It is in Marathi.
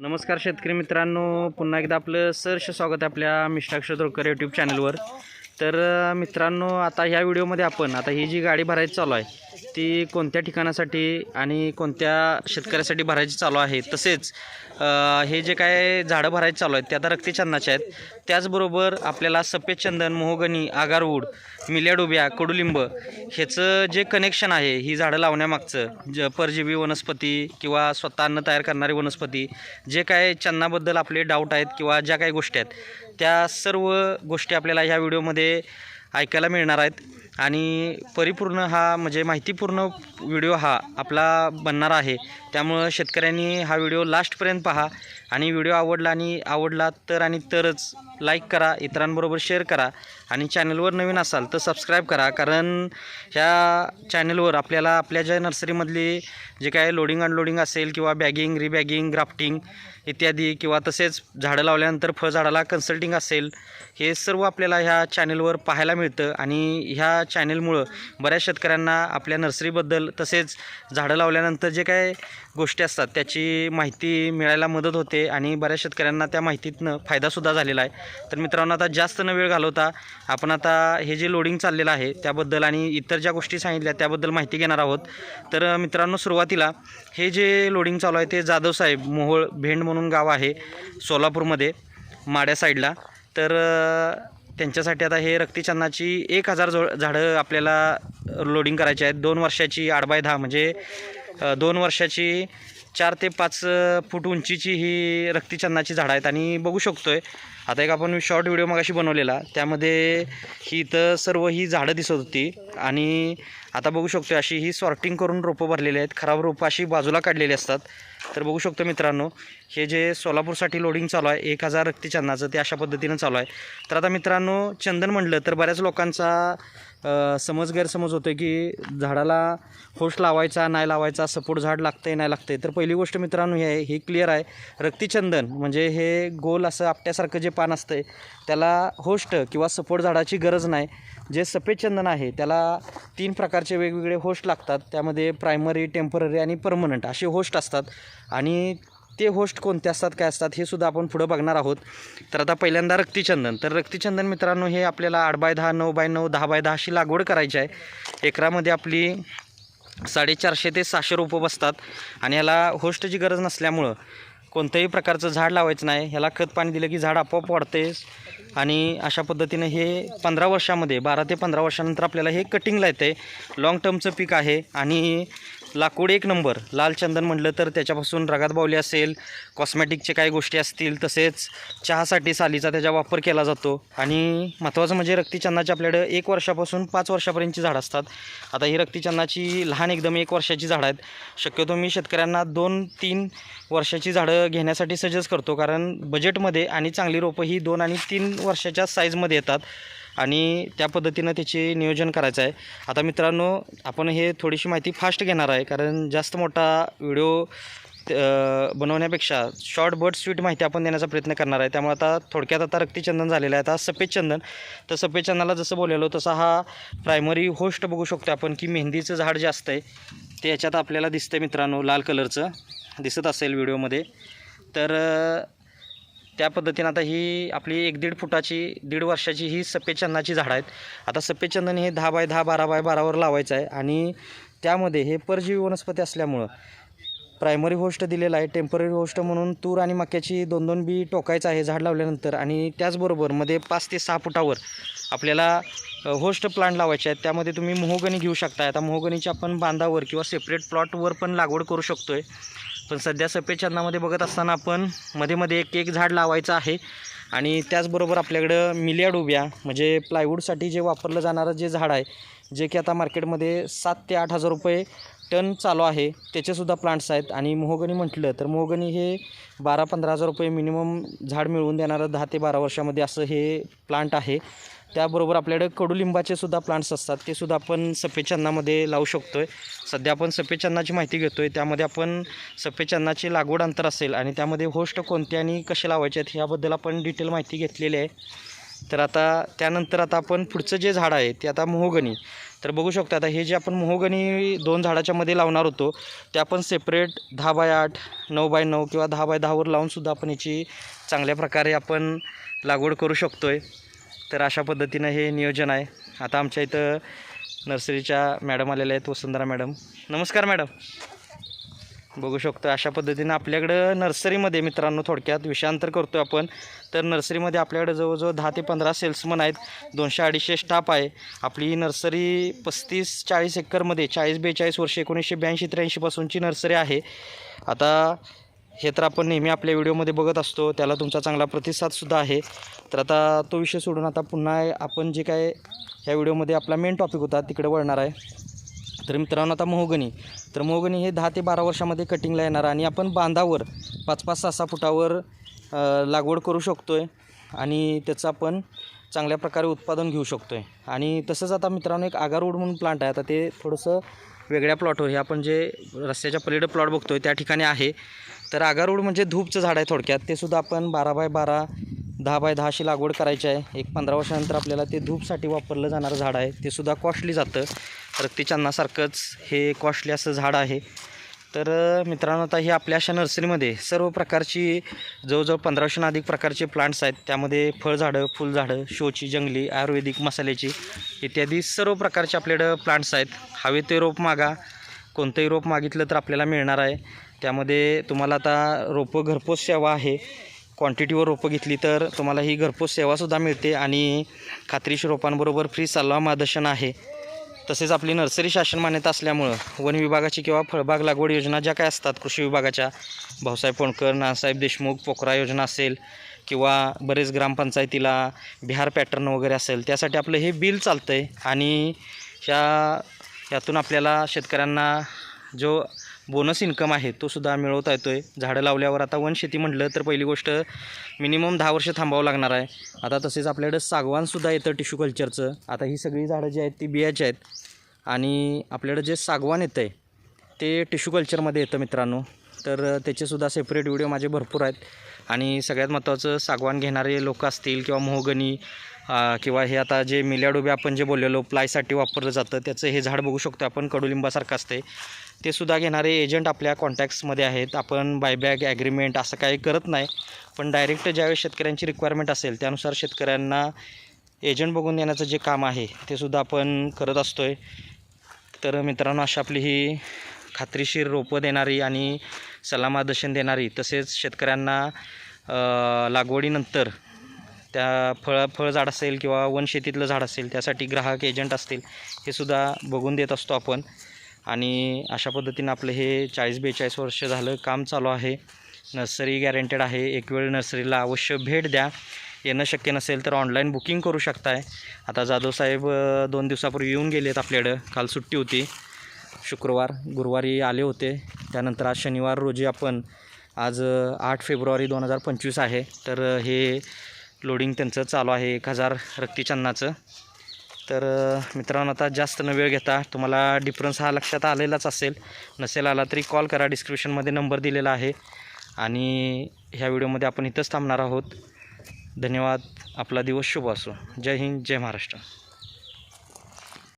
नमस्कार शेतकरी मित्रांनो. पुन्हा एकदा आपलं सहर्ष स्वागत आहे आपल्या मिष्टाक्ष तोळकर यूट्यूब चॅनलवर तर मित्रांनो आता ह्या व्हिडिओमध्ये आपण आता ही जी गाडी भरायची चालू आहे ती कोणत्या ठिकाणासाठी आणि कोणत्या शेतकऱ्यासाठी भरायची चालू आहे? तसेच हे जे काय झाडं भरायची चालू आहेत ते आता रक्तीचंदनाचे आहेत. त्याचबरोबर आपल्याला सफेद चंदन मोहगनी आगारवूड मिल्याडुब्या कडुलिंब ह्याचं जे कनेक्शन आहे ही झाडं लावण्यामागचं ज परजीवी वनस्पती किंवा स्वतः अन्न तयार करणारी वनस्पती जे काय चन्नाबद्दल आपले डाऊट आहेत किंवा ज्या काही गोष्टी आहेत त्या सर्व गोष्टी आपल्याला ह्या व्हिडिओमध्ये ऐकायला मिळणार आहेत. आणि परिपूर्ण हा म्हणजे माहितीपूर्ण व्हिडिओ हा आपला बनणार आहे. त्यामुळं शेतकऱ्यांनी हा व्हिडिओ लास्टपर्यंत पहा आणि व्हिडिओ आवडला आणि आवडला तर आणि तरच लाईक करा इतरांबरोबर शेअर करा आणि चॅनलवर नवीन असाल तर सबस्क्राईब करा. कारण ह्या चॅनलवर आपल्याला आपल्या ज्या नर्सरीमधली जे काय लोडिंग अनलोडिंग असेल किंवा बॅगिंग रिबॅगिंग ग्राफ्टिंग इत्यादी किंवा तसेच झाडं लावल्यानंतर फळझाडाला कन्सल्टिंग असेल हे सर्व आपल्याला ह्या चॅनलवर पाहायला मिळतं आणि ह्या चॅनलमुळं बऱ्याच शेतकऱ्यांना आपल्या नर्सरीबद्दल तसेच झाडं लावल्यानंतर जे काय गोष्टी असतात त्याची माहिती मिळायला मदत होते आणि बऱ्याच शेतकऱ्यांना त्या माहितीतनं फायदासुद्धा झालेला आहे. तर मित्रांनो आता जास्त न वेळ घालवता आपण आता हे जे लोडिंग चाललेलं आहे त्याबद्दल आणि इतर ज्या गोष्टी सांगितल्या त्याबद्दल माहिती घेणार आहोत. तर मित्रांनो सुरुवातीला हे जे लोडिंग चालू आहे ते जाधवसाहेब मोहोळ भेंड म्हणून गाव आहे सोलापूरमध्ये माड्या साईडला. तर त्यांच्यासाठी आता हे रक्तीचंदनाची एक हजार जो झाडं आपल्याला लोडिंग करायची आहेत. दोन वर्षाची आठ बाय दहा म्हणजे दोन वर्षाची चार ते पाच फूट उंचीची ही रक्तीचंदनाची झाडं आहेत. आणि बघू शकतो आहे आता एक आपण शॉर्ट व्हिडिओ मगाशी बनवलेला. त्यामध्ये ही इथं सर्व ही झाडं दिसत होती. आणि आता बघू शकतो अशी ही सॉर्टिंग करून रोपं भरलेली आहेत. खराब रोपं अशी बाजूला काढलेली असतात. तर बघू शकतो मित्रांनो हे जे सोलापूरसाठी लोडिंग चालू आहे एक हजार रक्तीचंदाचं ते अशा पद्धतीनं चालू आहे. तर आता मित्रांनो चंदन म्हणलं तर बऱ्याच लोकांचा समज गैरसमज होतो की झाडाला होश लावायचा नाही लावायचा सपोर्ट झाड लागतंय नाही लागतंय. तर पहिली गोष्ट मित्रांनो हे आहे ही क्लिअर आहे. रक्तीचंदन म्हणजे हे गोल असं आपट्यासारखं जे पान असतंय त्याला होस्ट किंवा सपोर्ट झाडाची गरज नाही. जे सफेद चंदन आहे त्याला तीन प्रकारचे वेगवेगळे होस्ट लागतात. त्यामध्ये प्रायमरी टेंपररी आणि परमनंट असे होस्ट असतात. आणि ते होस्ट कोणते असतात काय असतात हे सुद्धा आपण पुढं बघणार आहोत. तर आता पहिल्यांदा रक्तीचंदन तर रक्तीचंदन मित्रांनो हे आपल्याला आठ बाय दहा नऊ बाय नऊ दहा बाय दहा अशी लागवड करायची आहे. एकरामध्ये आपली साडेचारशे ते सहाशे रोपं बसतात. आणि याला होस्टची गरज नसल्यामुळं कोणत्याही प्रकारचं झाड लावायचं नाही. ह्याला खत पाणी दिलं की झाड आपोआप वाढते आणि अशा पद्धतीनं हे पंधरा वर्षामध्ये बारा ते पंधरा वर्षानंतर आपल्याला हे कटिंगला येते. लाँग टर्मचं पीक आहे आणि लाकूड एक नंबर. लाल चंदन म्हटलं तर त्याच्यापासून रगात बावली असेल कॉस्मॅटिकचे काही गोष्टी असतील तसेच चहासाठी सालीचा त्याचा वापर केला जातो. आणि महत्त्वाचं म्हणजे रक्तीचंदनाची आपल्याकडं एक वर्षापासून पाच वर्षापर्यंतची झाडं असतात. आता ही रक्तीचंदाची लहान एकदम एक वर्षाची झाडं आहेत. शक्यतो मी शेतकऱ्यांना दोन तीन वर्षाची झाडं घेण्यासाठी सजेस्ट करतो. कारण बजेटमध्ये आणि चांगली रोपं ही दोन आणि तीन वर्षाच्या साईजमध्ये येतात. आणि त्या पद्धतीनं त्याचे नियोजन करायचं आहे. आता मित्रांनो आपण हे थोडीशी माहिती फास्ट घेणार आहे कारण जास्त मोठा व्हिडिओ बनवण्यापेक्षा शॉर्ट बट स्वीट माहिती आपण देण्याचा प्रयत्न करणार आहे. त्यामुळे आता थोडक्यात आता रक्तीचंदन झालेलं आहे. आता सफेद चंदन. तर सफेद चंदनाला जसं बोललेलो तसा हा प्रायमरी होस्ट बघू शकतो आपण की मेहंदीचं झाड जे असतं आहे ते याच्यात आपल्याला दिसतं मित्रांनो लाल कलरचं. दिसत असेल व्हिडिओमध्ये. तर त्या पद्धतीनं आता ही आपली एक दीड फुटाची दीड वर्षाची ही सफेद चंदनाची झाडं आहेत. आता सफेद चंदन हे दहा बाय दहा बारा बाय बारावर लावायचं आहे आणि त्यामध्ये हे परजीवी वनस्पती असल्यामुळं प्रायमरी होस्ट दिलेला आहे टेंपररी होस्ट म्हणून तूर आणि मक्याची दोन दोन बी टोकायचं आहे झाड लावल्यानंतर आणि त्याचबरोबरमध्ये पाच ते सहा फुटावर आपल्याला होस्ट प्लांट लावायचे आहेत. त्यामध्ये तुम्ही मोहगणी घेऊ शकता आता मोहगणीच्या आपण बांधावर किंवा सेपरेट प्लॉटवर पण लागवड करू शकतो आहे पण सध्या सफेद चंदनामध्ये बघत असताना आपण मध्ये मध्ये एक एक झाड लावायचं आहे. आणि त्याचबरोबर आपल्याकडं मिलिया डोब्या म्हणजे प्लायवूडसाठी जे वापरलं जाणारं जे झाड आहे जे की आता मार्केटमध्ये सात ते आठ हजार रुपये टन चालू आहे त्याचेसुद्धा प्लांट्स आहेत. आणि मोहगणी म्हटलं तर मोहगणी हे बारा पंधरा हजार रुपये मिनिमम झाड मिळवून देणारं दहा ते बारा वर्षामध्ये असं हे प्लांट आहे. त्याबरोबर आपल्याकडे कडुलिंबाचे सुद्धा प्लांट्स असतात. ते सुद्धा आपण सफेद लावू शकतो आहे सध्या आपण सफेद माहिती घेतो आहे त्यामध्ये आपण सफेद लागवड अंतर असेल आणि त्यामध्ये होस्ट कोणते आणि कसे लावायचे आहेत ह्याबद्दल आपण डिटेल माहिती घेतलेली आहे. तर आता त्यानंतर आता आपण पुढचं जे झाड आहे ते आता मोहगणी तर बघू शकतो आता हे जे आपण मोहगणी दोन झाडाच्या मध्ये लावणार होतो ते आपण सेपरेट दहा बाय आठ नऊ बाय नऊ किंवा दहा बाय दहावर लावूनसुद्धा आपण याची चांगल्या प्रकारे आपण लागवड करू शकतो आहे तर अशा पद्धतीनं हे नियोजन आहे. आता आमच्या इथं नर्सरीच्या मॅडम आलेल्या आहेत वसुंधरा मॅडम. नमस्कार मॅडम. बघू शकतो अशा पद्धतीनं आपल्याकडं नर्सरीमध्ये मित्रांनो थोडक्यात विषयांतर करतो आपण. तर नर्सरीमध्ये आपल्याकडे जवळजवळ दहा ते पंधरा सेल्समन आहेत. दोनशे अडीचशे स्टाफ आहे. आपली नर्सरी पस्तीस चाळीस एकरमध्ये चाळीस बेचाळीस वर्ष एकोणीसशे ब्याऐंशी त्र्याऐंशीपासूनची नर्सरी आहे. आता हे तर आपण नेहमी आपल्या व्हिडिओमध्ये बघत असतो त्याला तुमचा चांगला प्रतिसादसुद्धा आहे. तर आता तो विषय सोडून आता पुन्हा आपण जे काय ह्या व्हिडिओमध्ये आपला मेन टॉपिक होता तिकडे वळणार आहे. तर मित्रांनो आता मोहगणी तर मोहगणी हे दहा ते बारा वर्षामध्ये कटिंगला येणार आणि आपण बांधावर पाच पाच सहा सहा फुटावर लागवड करू शकतो आहे आणि त्याचं आपण चांगल्या प्रकारे उत्पादन घेऊ शकतो आहे आणि तसंच आता मित्रांनो एक आगारवूड म्हणून प्लांट आहे. आता ते थोडंसं वेगळ्या प्लॉटवर हे आपण जे रस्त्याच्या पलीकडे प्लॉट बघतो आहे त्या ठिकाणी आहे. तर आगारूड म्हणजे धूपचं झाड आहे थोडक्यात. ते सुद्धा आपण बारा बाय बारा दहा बाय दहाशी लागवड करायची आहे. एक पंधरा वर्षानंतर आपल्याला ते धूपसाठी वापरलं जाणारं झाड आहे. ते सुद्धा कॉस्टली जातं. रक्तीचन्नासारखंच हे कॉस्टली असं झाड आहे. तर मित्रांनो आता ही आपल्या अशा नर्सरीमध्ये सर्व प्रकारची जवळजवळ पंधराशेहून अधिक प्रकारचे प्लांट्स आहेत. त्यामध्ये फळझाडं फुलझाडं शोची जंगली आयुर्वेदिक मसाल्याची इत्यादी सर्व प्रकारचे आपल्याकडं प्लांट्स आहेत. हवे ते रोप मागा. कोणतंही रोप मागितलं तर आपल्याला मिळणार आहे. त्यामध्ये तुम्हाला आता रोपं घरपोच सेवा आहे. क्वांटिटीवर रोपं घेतली तर तुम्हाला ही घरपोच सेवासुद्धा मिळते आणि खात्रीशी रोपांबरोबर फ्री सल्ला मार्गदर्शन आहे. तसेच आपली नर्सरी शासन मान्यता असल्यामुळं वन विभागाची किंवा फळबाग लागवड योजना ज्या काय असतात कृषी विभागाच्या भाऊसाहेब फोंडकर नानासाहेब देशमुख पोखरा योजना असेल किंवा बरेच ग्रामपंचायतीला बिहार पॅटर्न वगैरे असेल त्यासाठी आपलं हे बिल चालतं आहे आणि ह्या यातून आपल्याला शेतकऱ्यांना जो बोनस इन्कम आहे तो सुद्धा मिळवता येतो आहे झाडं लावल्यावर आता वनशेती म्हटलं तर पहिली गोष्ट मिनिमम दहा वर्ष थांबावं लागणार आहे. आता तसेच आपल्याकडं सागवानसुद्धा येतं टिश्यू कल्चरचं आता ही सगळी झाडं जी आहेत ती बियाची आहेत. आणि आपल्याकडं जे सागवान येतं आहे ते टिश्यू कल्चरमध्ये येतं मित्रांनो. तर त्याचेसुद्धा सेपरेट व्हिडिओ माझे भरपूर आहेत. आणि सगळ्यात महत्त्वाचं सागवान घेणारे लोक असतील किंवा मोहगणी किंवा हे आता जे मिल्याडोबे आपण जे बोललेलो प्लायसाठी वापरलं जातं त्याचं हे झाड बघू शकतो आपण कडुलिंबासारखं असते ते सुद्धा घेणारे एजंट आपल्या कॉन्टॅक्ट्समध्ये आहेत. आपण बायबॅक ॲग्रीमेंट असं काही करत नाही पण डायरेक्ट ज्यावेळेस शेतकऱ्यांची रिक्वायरमेंट असेल त्यानुसार शेतकऱ्यांना एजंट बघून देण्याचं जे काम आहे ते सुद्धा आपण करत असतो आहे तर मित्रांनो अशा आपली ही खात्रीशीर रोपं देणारी आणि सलामादर्शन देणारी तसेच शेतकऱ्यांना लागवडीनंतर त्या फळ फळझाड असेल किंवा वनशेतीतलं झाड असेल त्यासाठी ग्राहक एजंट असतील हे सुद्धा बघून देत असतो आपण. आणि अशा पद्धतीनं आपलं हे चाळीस बेचाळीस वर्ष झालं काम चालू आहे. नर्सरी गॅरंटेड आहे. एक वेळ नर्सरीला अवश्य भेट द्या. येणं शक्य नसेल तर ऑनलाईन बुकिंग करू शकताय. आता जाधव साहेब दोन दिवसापूर्वी येऊन गेलेत आपल्याकडं. काल सुट्टी होती. शुक्रवार गुरुवारी आले होते. त्यानंतर आज शनिवार रोजी आपण आज आठ फेब्रुवारी दोन हजार पंचवीस आहे. तर हे लोडिंग त्यांचं चालू आहे एक हजार रक्तीचन्नाचं तर मित्रांनो आता जास्त न वेळ घेता तुम्हाला डिफरन्स हा लक्षात आलेलाच असेल. नसेल आला तरी कॉल करा. डिस्क्रिप्शनमध्ये नंबर दिलेला आहे. आणि ह्या व्हिडिओमध्ये आपण इथंच थांबणार आहोत. धन्यवाद. आपला दिवस शुभ असो. जय हिंद जय महाराष्ट्र.